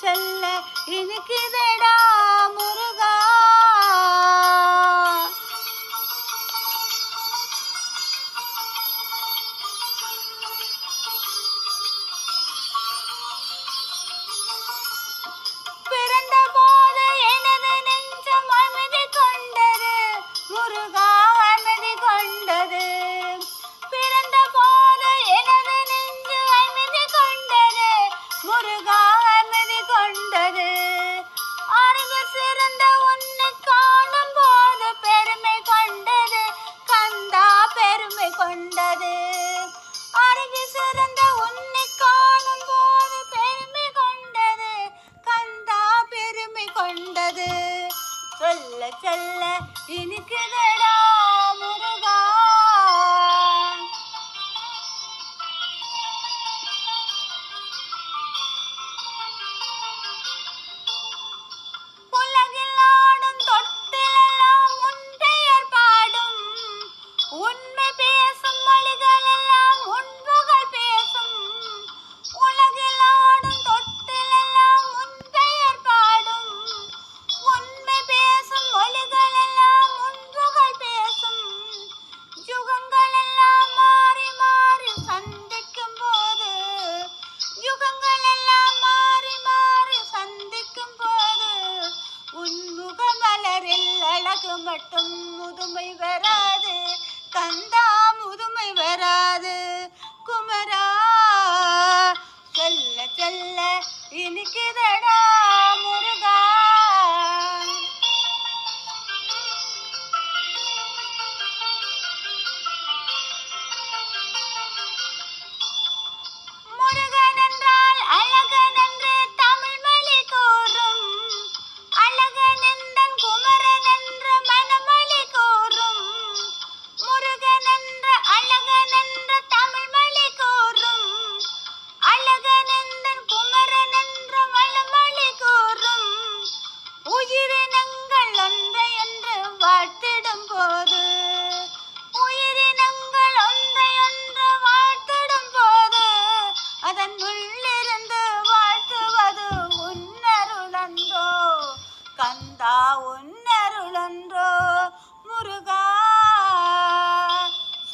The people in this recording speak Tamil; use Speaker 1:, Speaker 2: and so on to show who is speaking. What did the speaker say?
Speaker 1: சொல்ல எனக்கு தடா 给你。மட்டும் முதுமை வராது கந்தா முதுமை வராது. குமரா சொல்ல சொல்ல இனிக்குதடா.